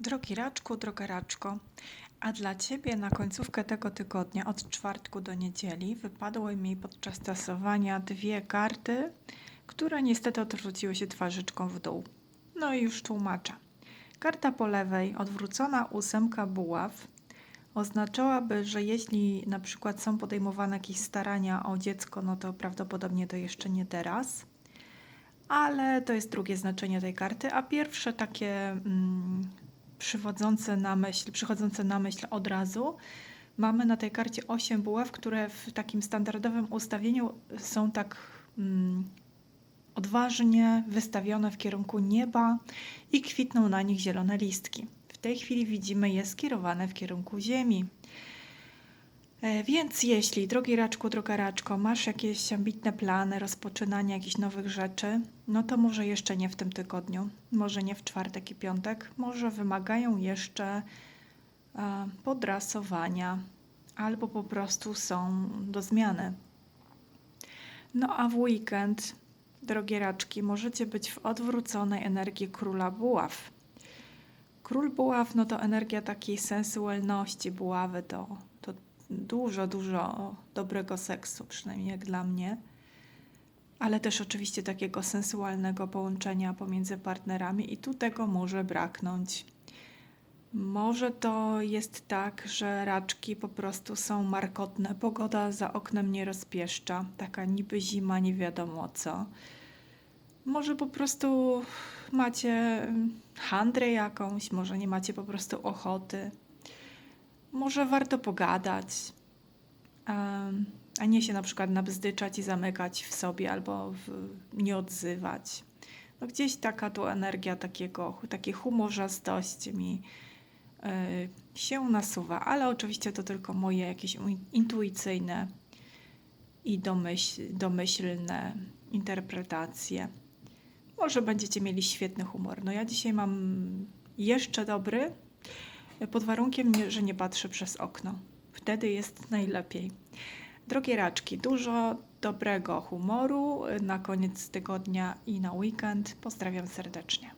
Drogi Raczku, droga Raczko, a dla Ciebie na końcówkę tego tygodnia, od czwartku do niedzieli, wypadły mi podczas tasowania dwie karty, które niestety odwróciły się twarzyczką w dół. No i już tłumaczę. Karta po lewej, odwrócona ósemka buław, oznaczałaby, że jeśli na przykład są podejmowane jakieś starania o dziecko, no to prawdopodobnie to jeszcze nie teraz. Ale to jest drugie znaczenie tej karty, a pierwsze takie mm, przywodzące na myśl, przychodzące na myśl od razu. Mamy na tej karcie 8 buław, które w takim standardowym ustawieniu są tak mm, odważnie wystawione w kierunku nieba i kwitną na nich zielone listki. W tej chwili widzimy je skierowane w kierunku Ziemi. E, Więc jeśli, drogi raczku, droga raczko, masz jakieś ambitne plany rozpoczynania jakichś nowych rzeczy, no to może jeszcze nie w tym tygodniu, może nie w czwartek i piątek, może wymagają jeszcze e, podrasowania albo po prostu są do zmiany. No a w weekend, drogie raczki, możecie być w odwróconej energii króla buław. Król buław, no to energia takiej sensualności buławy, to, to dużo, dużo dobrego seksu, przynajmniej jak dla mnie, ale też oczywiście takiego sensualnego połączenia pomiędzy partnerami i tu tego może braknąć. Może to jest tak, że raczki po prostu są markotne. Pogoda za oknem nie rozpieszcza, taka niby zima, nie wiadomo co. Może po prostu macie handrę jakąś, może nie macie po prostu ochoty. Może warto pogadać, a nie się na przykład nabzdyczać i zamykać w sobie albo w, nie odzywać. No gdzieś taka tu energia takiego, takiej humorzastości mi y, się nasuwa, ale oczywiście to tylko moje jakieś intuicyjne i domyśl, domyślne interpretacje. Może będziecie mieli świetny humor. No ja dzisiaj mam jeszcze dobry, pod warunkiem, że nie patrzę przez okno. Wtedy jest najlepiej. Drogie raczki, dużo dobrego humoru na koniec tygodnia i na weekend. Pozdrawiam serdecznie.